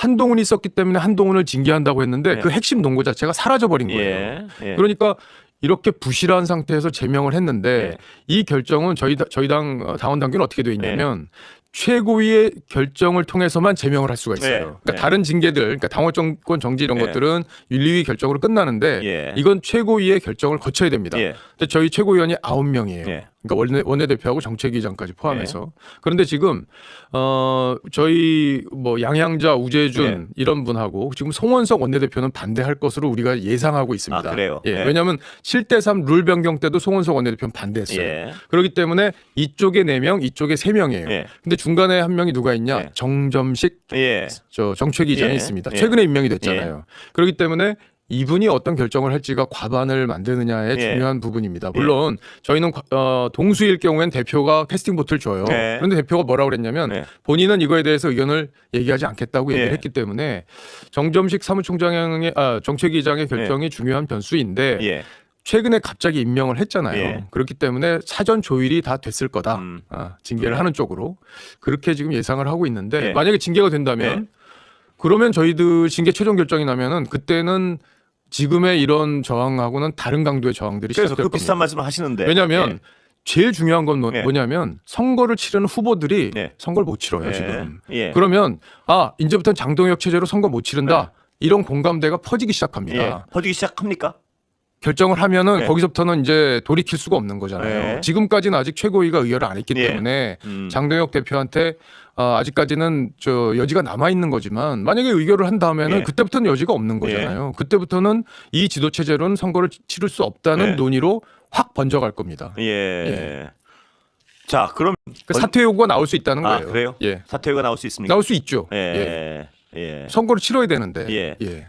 한동훈이 있었기 때문에 한동훈을 징계한다고 했는데 예. 그 핵심 논거 자체가 사라져 버린 거예요. 예. 예. 그러니까 이렇게 부실한 상태에서 제명을 했는데 예. 이 결정은 저희 다- 저희 당 어, 당원 당규는 어떻게 되어 있냐면 최고위의 결정을 통해서만 제명을 할 수가 있어요. 예. 그러니까 예. 다른 징계들, 그러니까 당원권 정지 이런 예. 것들은 윤리위 결정으로 끝나는데 예. 이건 최고위의 결정을 거쳐야 됩니다. 예. 근데 저희 최고위원이 아홉 명이에요. 예. 그러니까 원내 원내대표하고 정책위장까지 포함해서 그런데 지금 어 저희 뭐 양양자 우재준 예. 이런 분하고 지금 송원석 원내대표는 반대할 것으로 우리가 예상하고 있습니다. 아, 그래요? 예. 예. 왜냐하면 7대 3 룰 변경 때도 송원석 원내대표는 반대했어요. 예. 그렇기 때문에 이쪽에 4명, 이쪽에 3명이에요. 예. 근데 중간에 한 명이 누가 있냐? 예. 정점식 예. 저 정책위장이 예. 있습니다. 예. 최근에 임명이 됐잖아요. 그렇기 때문에 이분이 어떤 결정을 할지가 과반을 만드느냐의 예. 중요한 부분입니다. 물론 저희는 과- 어, 동수일 경우엔 대표가 캐스팅 보트를 줘요. 예. 그런데 대표가 뭐라고 그랬냐면 예. 본인은 이거에 대해서 의견을 얘기하지 않겠다고 얘기를 예. 했기 때문에 정점식 사무총장의 아, 정책위장의 결정이 중요한 변수인데 예. 최근에 갑자기 임명을 했잖아요. 예. 그렇기 때문에 사전 조율이 다 됐을 거다. 음. 아, 징계를 하는 쪽으로 그렇게 지금 예상을 하고 있는데 예. 만약에 징계가 된다면 그러면 저희들 징계 최종 결정이 나면은 그때는 지금의 이런 저항하고는 다른 강도의 저항들이 그래서 시작될 그 비슷한 겁니다. 말씀을 하시는데 왜냐하면 예. 제일 중요한 건 뭐, 예. 뭐냐면 선거를 치르는 후보들이 예. 선거를 못 치러요 예. 지금. 예. 그러면 아 이제부터는 장동혁 체제로 선거 못 치른다. 이런 공감대가 퍼지기 시작합니다. 예. 퍼지기 시작합니까? 결정을 하면은 네. 거기서부터는 이제 돌이킬 수가 없는 거잖아요. 네. 지금까지는 아직 최고위가 의결을 안 했기 예. 때문에 음. 장동혁 대표한테 어, 아직까지는 저 여지가 남아 있는 거지만 만약에 의결을 한 다음에는 예. 그때부터는 여지가 없는 거잖아요. 그때부터는 이 지도 체제로는 선거를 치- 치를 수 없다는 예. 논의로 확 번져갈 겁니다. 예. 자, 그럼 그 사퇴 요구가 나올 수 있다는 아, 거예요. 그래요? 예. 사퇴가 나올 수 있습니까? 나올 수 있죠. 예. 예. 선거를 치러야 되는데. 예. 예.